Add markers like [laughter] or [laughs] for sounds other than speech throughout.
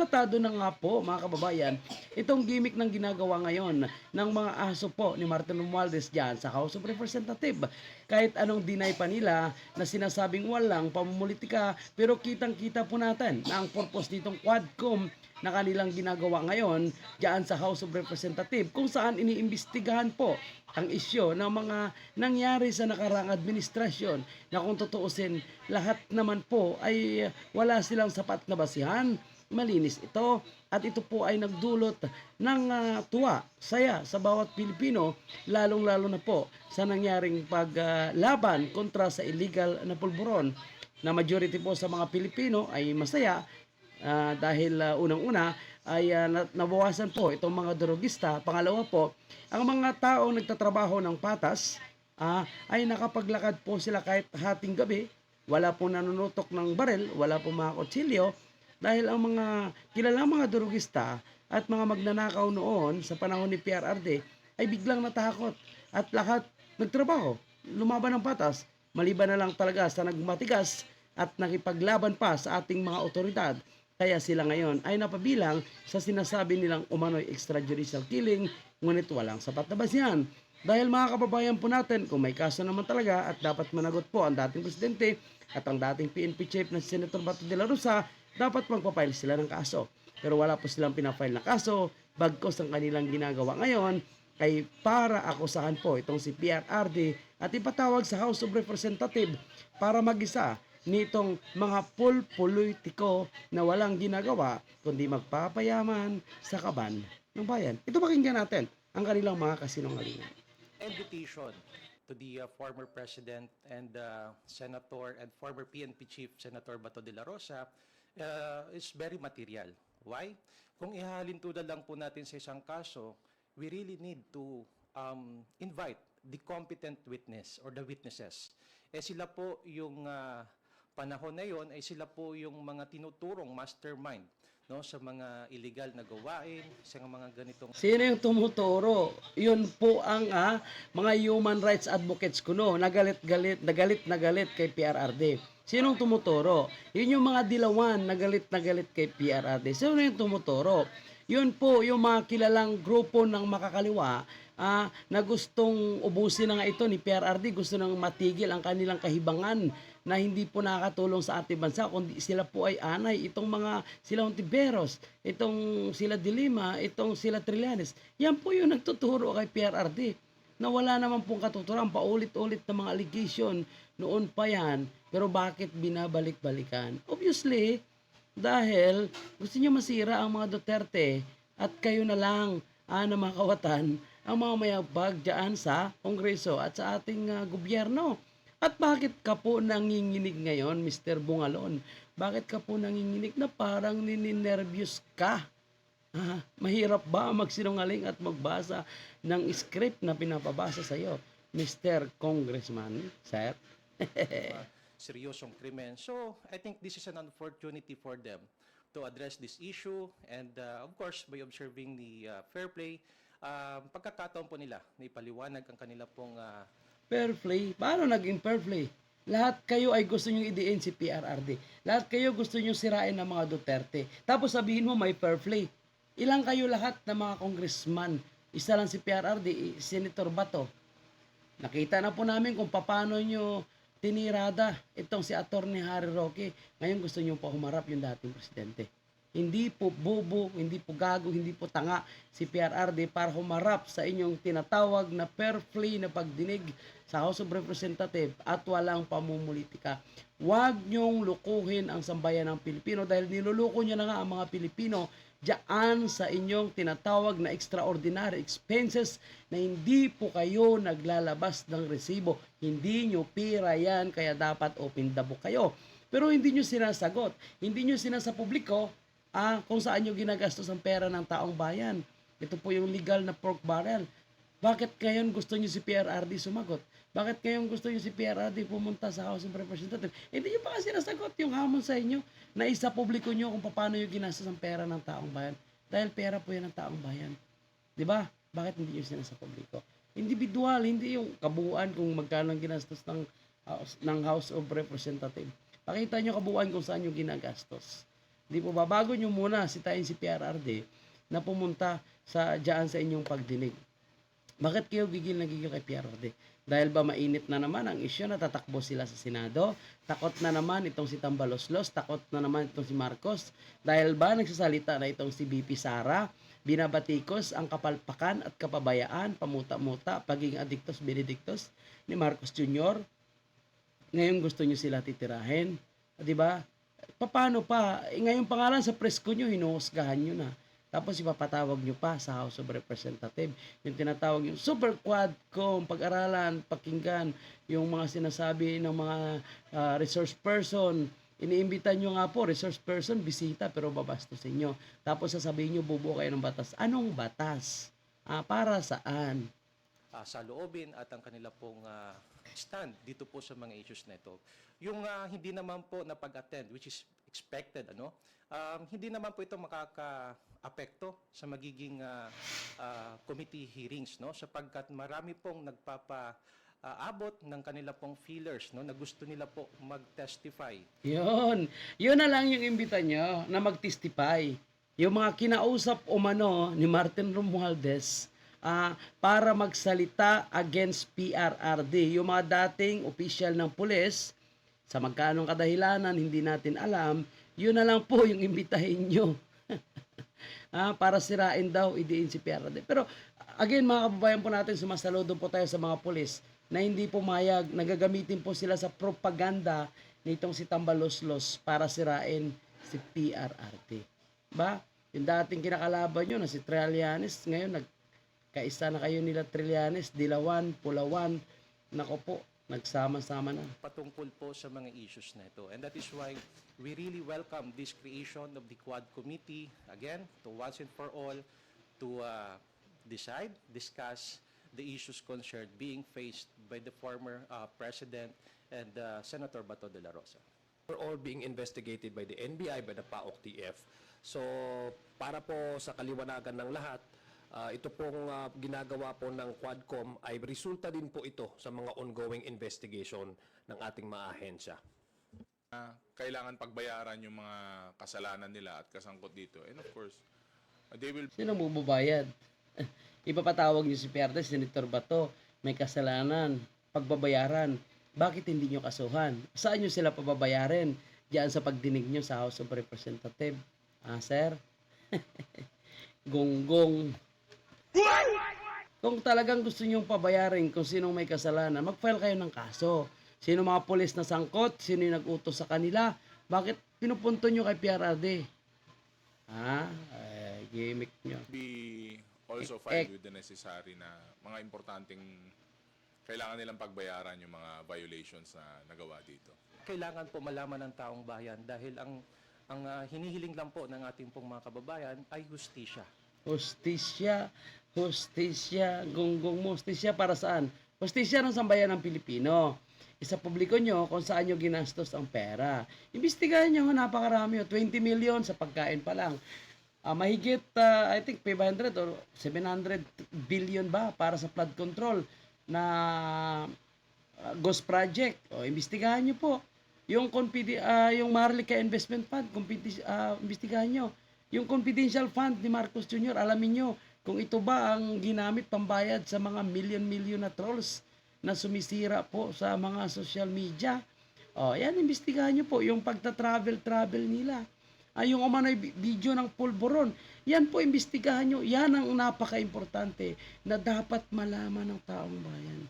Tratado na nga po mga kababayan itong gimmick ng ginagawa ngayon ng mga aso po ni Martin Romualdez dyan sa House of Representative. Kahit anong deny pa nila na sinasabing walang pamumulitika pero kitang kita po natin na ang purpose nitong Quadcom na kanilang ginagawa ngayon dyan sa House of Representative kung saan iniimbestigahan po ang isyo ng mga nangyari sa nakarang administrasyon na kung tutuusin lahat naman po ay wala silang sapat na basihan malinis ito at ito po ay nagdulot ng ah, tuwa, saya sa bawat Pilipino lalong-lalo na po sa nangyaring paglaban kontra sa illegal na pulburon na majority po sa mga Pilipino ay masaya Ah, dahil ah, unang-una ay na- nabawasan po itong mga drogista. Pangalawa po, ang mga taong nagtatrabaho ng patas ah, ay nakapaglakad po sila kahit hating gabi. Wala po nanunutok ng barel, wala po mga kutsilyo. Dahil ang mga kilalang mga drogista at mga magnanakaw noon sa panahon ni PRRD ay biglang natakot at lahat nagtrabaho, lumaban ng patas, maliban na lang talaga sa nagmatigas at nakipaglaban pa sa ating mga otoridad. Kaya sila ngayon ay napabilang sa sinasabi nilang umano'y extrajudicial killing, ngunit walang sapat na basihan. Dahil mga kababayan po natin, kung may kaso naman talaga at dapat managot po ang dating presidente at ang dating PNP chief na si Senator Bato de la Rosa, dapat magpapile sila ng kaso. Pero wala po silang pinafile na kaso, bagkos ang kanilang ginagawa ngayon ay para akusahan po itong si PRRD at ipatawag sa House of Representative para mag-isa nitong mga pulpolitiko na walang ginagawa kundi magpapayaman sa kaban ng bayan. Ito pakinggan natin ang kanilang mga kasinungalingan. Invitation to the uh, former president and uh, senator and former PNP chief Senator Bato de la Rosa uh, is very material. Why? Kung ihalin tulad lang po natin sa isang kaso, we really need to um, invite the competent witness or the witnesses. Eh sila po yung uh, panahon na yon ay sila po yung mga tinuturong mastermind no sa mga illegal na gawain, sa mga ganitong Sino yung tumuturo? Yun po ang ah, mga human rights advocates ko no, nagalit-galit, nagalit na galit kay PRRD. Sinong tumuturo? Yun yung mga dilawan na galit na galit kay PRRD. Sino yung tumuturo? Yun po yung mga kilalang grupo ng makakaliwa ah, na gustong ubusin na nga ito ni PRRD, gusto nang matigil ang kanilang kahibangan na hindi po nakakatulong sa ating bansa kundi sila po ay anay itong mga sila Ontiveros, itong sila Dilima, itong sila Trillanes. Yan po yung nagtuturo kay PRRD na wala naman pong katuturan, paulit-ulit na mga allegation noon pa yan, pero bakit binabalik-balikan? Obviously, dahil gusto niyo masira ang mga Duterte at kayo na lang ah, na mga kawatan ang mga mayabag dyan sa Kongreso at sa ating ah, gobyerno. At bakit ka po nanginginig ngayon, Mr. Bungalon? Bakit ka po nanginginig na parang nininervyos ka? Ah, mahirap ba magsinungaling at magbasa ng script na pinapabasa sa iyo, Mr. Congressman, sir? [laughs] seryosong krimen. So, I think this is an opportunity for them to address this issue and uh, of course by observing the uh, fair play, uh, pagkakataon po nila na ipaliwanag ang kanila pong uh, Fair play? Paano naging fair play? Lahat kayo ay gusto nyo idiin si PRRD. Lahat kayo gusto nyo sirain ng mga Duterte. Tapos sabihin mo may fair play. Ilang kayo lahat ng mga congressman? Isa lang si PRRD, Senator Bato. Nakita na po namin kung paano nyo tinirada itong si Attorney Harry Roque. Ngayon gusto nyo pa humarap yung dating presidente. Hindi po bobo, hindi po gago, hindi po tanga si PRRD para humarap sa inyong tinatawag na fair play na pagdinig sa House of Representative at walang pamumulitika. Huwag niyong lukuhin ang sambayan ng Pilipino dahil niluluko niyo na nga ang mga Pilipino diyan sa inyong tinatawag na extraordinary expenses na hindi po kayo naglalabas ng resibo. Hindi nyo pira yan kaya dapat open the book kayo. Pero hindi nyo sinasagot. Hindi nyo sinasa publiko ah, kung saan nyo ginagastos ang pera ng taong bayan. Ito po yung legal na pork barrel. Bakit ngayon gusto nyo si PRRD sumagot? Bakit ngayon gusto nyo si PRRD pumunta sa House of Representatives? Hindi nyo pa kasi sinasagot yung hamon sa inyo na isa publiko nyo kung paano nyo ginastos ang pera ng taong bayan. Dahil pera po yan ng taong bayan. Di ba? Bakit hindi nyo sinasa publiko? Individual, hindi yung kabuuan kung magkano ang ginastos ng House, ng House of Representatives. Pakita nyo kabuuan kung saan nyo ginagastos. Di po ba? Bago nyo muna sitayin si PRRD na pumunta sa dyan sa inyong pagdinig. Bakit kayo gigil na gigil kay PRRD? Dahil ba mainit na naman ang isyu na tatakbo sila sa Senado? Takot na naman itong si Tambaloslos? Takot na naman itong si Marcos? Dahil ba nagsasalita na itong si BP Sara? Binabatikos ang kapalpakan at kapabayaan, pamuta-muta, pagiging adiktos, benedictos ni Marcos Jr. Ngayon gusto nyo sila titirahin. Di ba? Paano pa? Eh, ngayon pangalan sa presko nyo, hinuhusgahan nyo na. Tapos ipapatawag nyo pa sa House of Representative. Yung tinatawag yung Super Quadcom, pag-aralan, pakinggan, yung mga sinasabi ng mga ah, resource person. Iniimbita nyo nga po, resource person, bisita, pero babastusin nyo. Tapos sasabihin nyo, bubuo kayo ng batas. Anong batas? Ah, para saan? uh, sa loobin at ang kanila pong ah, stand dito po sa mga issues na ito. Yung ah, hindi naman po na pag-attend, which is expected, ano, um, hindi naman po ito makaka-apekto sa magiging ah, ah, committee hearings, no, sapagkat marami pong nagpapa ah, abot ng kanila pong feelers no na gusto nila po mag-testify Yun. Yun na lang yung imbita nyo na mag-testify. Yung mga kinausap umano ni Martin Romualdez ah, para magsalita against PRRD. Yung mga dating official ng pulis, sa magkanong kadahilanan, hindi natin alam, yun na lang po [laughs] yung imbitahin nyo. [laughs] ah, para sirain daw, idiin si PRRD. Pero again, mga kababayan po natin, sumasaludo po tayo sa mga pulis na hindi pumayag, nagagamitin po sila sa propaganda nitong si Tambaloslos para sirain si PRRT. Ba? Yung dating kinakalaban nyo na si Trillanes, ngayon nagkaisa na kayo nila Trillanes, Dilawan, Pulawan, nako po, nagsama-sama na. patungkol po sa mga issues na ito. And that is why we really welcome this creation of the Quad Committee, again, to once and for all, to uh, decide, discuss the issues concerned being faced by the former uh, President and uh, Senator Bato de la Rosa. We're all being investigated by the NBI, by the PAOK-TF. So, para po sa kaliwanagan ng lahat, ah, ito pong ah, ginagawa po ng Quadcom ay resulta din po ito sa mga ongoing investigation ng ating mga ahensya. Ah, kailangan pagbayaran yung mga kasalanan nila at kasangkot dito. And of course, uh, they will Sino bububayad? [laughs] Ipapatawag niyo si PRRT, Senator Bato, may kasalanan, pagbabayaran. Bakit hindi niyo kasuhan? Saan niyo sila pababayarin? Diyan sa pagdinig niyo sa House of Representative. Ah, sir? [laughs] Gonggong. Kung talagang gusto niyong pabayarin kung sinong may kasalanan, mag-file kayo ng kaso. Sino mga polis na sangkot? Sino yung nag-utos sa kanila? Bakit pinupunto niyo kay PRRD? Ha? Eh, gimmick niyo. be also filed with the necessary na mga importanteng kailangan nilang pagbayaran yung mga violations na nagawa dito. Kailangan po malaman ng taong bayan dahil ang ang uh, hinihiling lang po ng ating pong mga kababayan ay justisya. Hostisya, hostisya, gonggong mo, hostisya para saan? Hostisya ng sambayan ng Pilipino. Isa publiko nyo kung saan nyo ginastos ang pera. Imbestigahan nyo, napakarami. oh. 20 million sa pagkain pa lang. Ah, mahigit, ah, I think, 500 or 700 billion ba para sa flood control na ah, Ghost Project. O, imbestigahan nyo po. Yung, ah, yung Marlica Investment Fund, ah, imbestigahan nyo. Yung confidential fund ni Marcos Jr., alamin nyo kung ito ba ang ginamit pambayad sa mga million-million na trolls na sumisira po sa mga social media. O, yan, imbestigahan nyo po yung pagta-travel-travel nila. Ah, yung umano'y video ng pulburon. Yan po, imbestigahan nyo. Yan ang napaka-importante na dapat malaman ng taong bayan.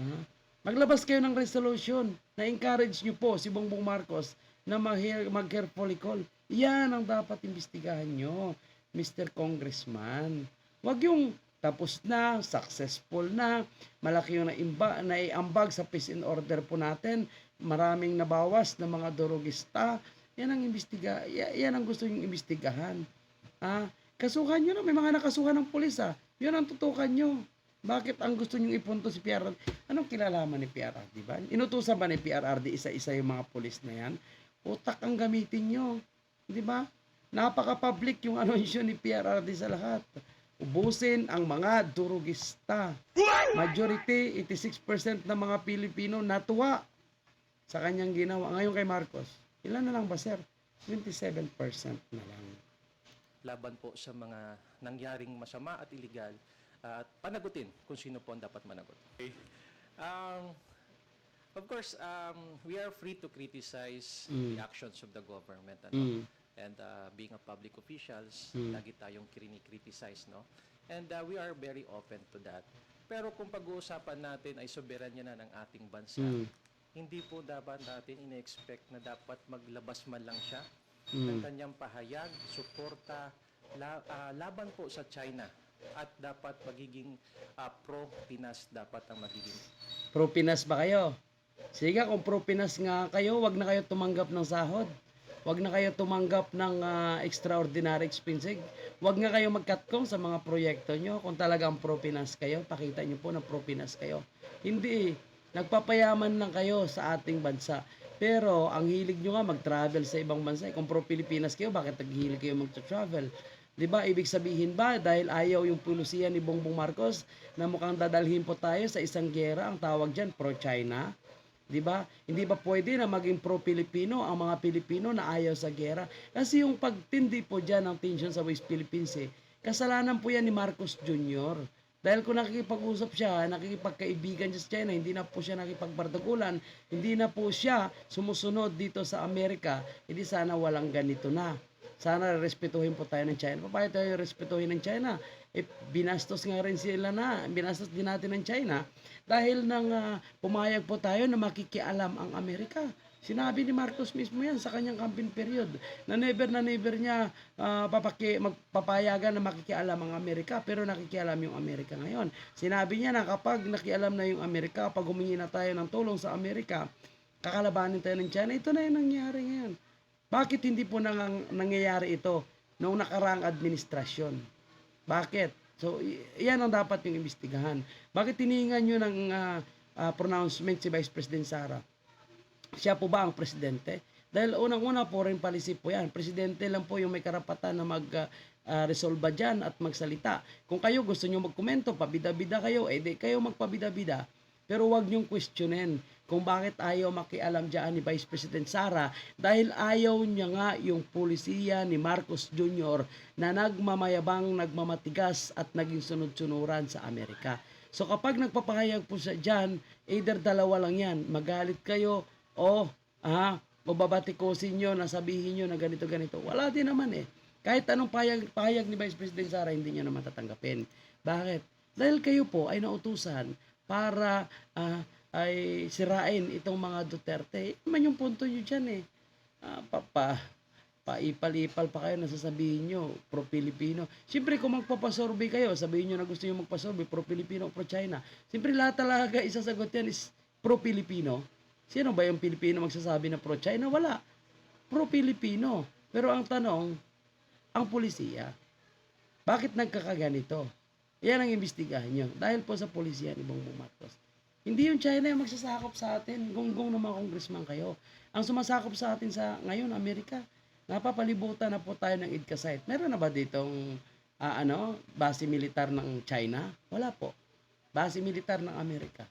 Ah, Maglabas kayo ng resolution na encourage nyo po si Bongbong Marcos na mag- mag-carefully call. Yan ang dapat imbestigahan nyo, Mr. Congressman. Huwag yung tapos na, successful na, malaki yung naimba, naiambag sa peace and order po natin, maraming nabawas na mga durugista, yan ang imbestiga, ya- yan ang gusto yung imbestigahan. Ah, kasuhan nyo na, may mga nakasuhan ng pulis ah. Yun ang tutukan nyo. Bakit ang gusto nyo ipunto si PRRD? Anong kilalaman ni PRRD ba? Inutusan ba ni PRRD isa-isa yung mga pulis na yan? Utak ang gamitin nyo. Di ba? Napaka-public yung [laughs] anunsyo ni PRRD sa lahat. Ubusin ang mga durugista. Majority, 86% ng mga Pilipino natuwa sa kanyang ginawa. Ngayon kay Marcos, ilan na lang ba, sir? 27% na lang. laban po sa mga nangyaring masama at illegal at panagutin kung sino po ang dapat managot. Um, of course, um, we are free to criticize the actions of the government. Ano? Mm. And uh, being a public officials, Mm. lagi tayong krini-criticize, no? And uh, we are very open to that. Pero kung pag-uusapan natin ay soberanya na ng ating bansa, Mm. hindi po dapat natin ine-expect na dapat maglabas man lang siya Mm. ng kanyang pahayag, suporta, la- ah, laban po sa China at dapat magiging ah, pro-Pinas dapat ang magiging Pro Pinas ba kayo? Sige, kung pro Pinas nga kayo, wag na kayo tumanggap ng sahod. Wag na kayo tumanggap ng ah, extraordinary expenses. Wag nga kayo magkatkong sa mga proyekto nyo. Kung talagang pro Pinas kayo, pakita nyo po na pro Pinas kayo. Hindi. Nagpapayaman lang kayo sa ating bansa. Pero ang hilig nyo nga mag-travel sa ibang bansa. Eh, Kung pro Pilipinas kayo, bakit naghihilig kayo mag-travel? 'Di ba? Ibig sabihin ba dahil ayaw yung pulusiyan ni Bongbong Marcos na mukhang dadalhin po tayo sa isang gera, ang tawag diyan pro-China? 'Di ba? Hindi ba pwede na maging pro-Pilipino ang mga Pilipino na ayaw sa gera? Kasi yung pagtindi po diyan ng tension sa West Philippines eh, kasalanan po yan ni Marcos Jr. Dahil kung nakikipag-usap siya, nakikipagkaibigan siya sa China, hindi na po siya nakipagbardagulan, hindi na po siya sumusunod dito sa Amerika, hindi sana walang ganito na. Sana respetuhin po tayo ng China. Paano tayo respetuhin ng China? Eh, binastos nga rin sila na, binastos din natin ng China dahil nang ah, pumayag po tayo na makikialam ang Amerika. Sinabi ni Marcos mismo yan sa kanyang campaign period na never na never niya ah, papaki, magpapayagan na makikialam ang Amerika pero nakikialam yung Amerika ngayon. Sinabi niya na kapag nakialam na yung Amerika, pag humingi na tayo ng tulong sa Amerika, kakalabanin tayo ng China. Ito na yung nangyari ngayon. Bakit hindi po nang, nangyayari ito noong nakaraang administrasyon? Bakit? So, yan ang dapat yung imbestigahan. Bakit tiningan nyo ng ah, ah, pronouncement si Vice President Sara? Siya po ba ang presidente? Dahil unang-una foreign policy po yan. Presidente lang po yung may karapatan na mag-resolve dyan at magsalita. Kung kayo gusto nyo magkomento, pabida-bida kayo, eh di kayo magpabida-bida. Pero wag niyong questionin kung bakit ayaw makialam dyan ni Vice President Sara dahil ayaw niya nga yung polisiya ni Marcos Jr. na nagmamayabang, nagmamatigas at naging sunod-sunuran sa Amerika. So kapag nagpapahayag po siya dyan, either dalawa lang yan, magalit kayo o ah, o babatikosin nyo na sabihin nyo na ganito ganito. Wala din naman eh. Kahit anong pahayag, pahayag ni Vice President Sara, hindi nyo naman tatanggapin. Bakit? Dahil kayo po ay nautusan para ah, ay sirain itong mga Duterte. Iman yung punto nyo dyan eh. Ah, papa, paipal-ipal pa kayo na sasabihin nyo, pro-Pilipino. Siyempre, kung magpapasurvey kayo, sabihin nyo na gusto nyo magpasurvey, pro-Pilipino o pro-China. Siyempre, lahat talaga isasagot yan is pro-Pilipino. Sino ba yung Pilipino magsasabi na pro-China? Wala. Pro-Pilipino. Pero ang tanong, ang polisiya, bakit nagkakaganito? Yan ang imbestigahan nyo. Dahil po sa polisiya ni Bongbong Marcos. Hindi yung China yung magsasakop sa atin. Gonggong ng mga congressman kayo. Ang sumasakop sa atin sa ngayon, Amerika. Napapalibutan na po tayo ng IDCA site. Meron na ba ditong ah, ano, base militar ng China? Wala po. Base militar ng Amerika.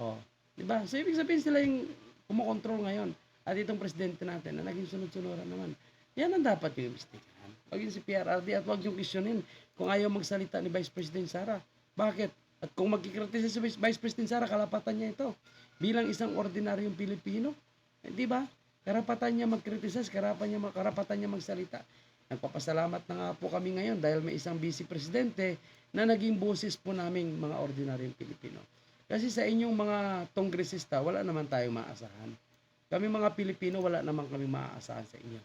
Oh, 'di ba? So ibig sabihin sila yung kumokontrol ngayon. At itong presidente natin na naging sunod-sunuran naman. Yan ang dapat yung imbestigahan. Wag yung si PRRD at wag yung questionin kung ayaw magsalita ni Vice President Sara. Bakit? At kung magkikritisa si Vice President Sara, kalapatan niya ito. Bilang isang ordinaryong Pilipino, eh, di ba? Karapatan niya mag-criticize, karapatan niya, karapatan niya magsalita. Nagpapasalamat na nga po kami ngayon dahil may isang vice presidente na naging boses po naming mga ordinaryong Pilipino. Kasi sa inyong mga tongresista, wala naman tayong maasahan. Kami mga Pilipino, wala naman kami maaasahan sa inyo.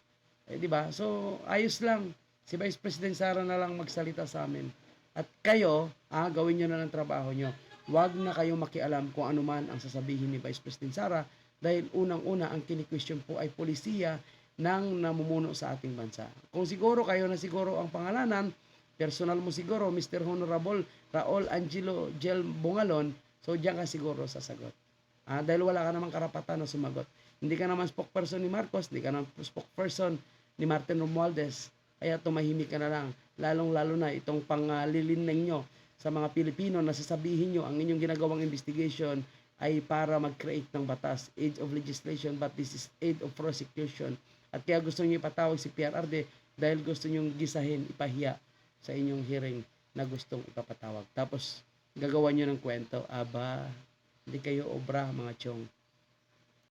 Eh, di ba? So, ayos lang. Si Vice President Sara na lang magsalita sa amin. At kayo, ah, gawin nyo na ng trabaho nyo. Huwag na kayo makialam kung ano man ang sasabihin ni Vice President Sara dahil unang-una ang kini-question po ay polisiya ng namumuno sa ating bansa. Kung siguro kayo na siguro ang pangalanan, personal mo siguro, Mr. Honorable Raul Angelo Gel Bungalon, so diyan ka siguro sasagot. Ah, dahil wala ka namang karapatan na sumagot. Hindi ka naman spokesperson ni Marcos, hindi ka naman spokesperson ni Martin Romualdez. Kaya tumahimik ka na lang. Lalong-lalo na itong panglilining nyo sa mga Pilipino na sasabihin nyo ang inyong ginagawang investigation ay para mag-create ng batas, age of legislation, but this is aid of prosecution. At kaya gusto niyo ipatawag si PRRD dahil gusto niyong gisahin, ipahiya sa inyong hearing na gustong ipapatawag. Tapos, gagawa niyo ng kwento, aba, hindi kayo obra mga chong.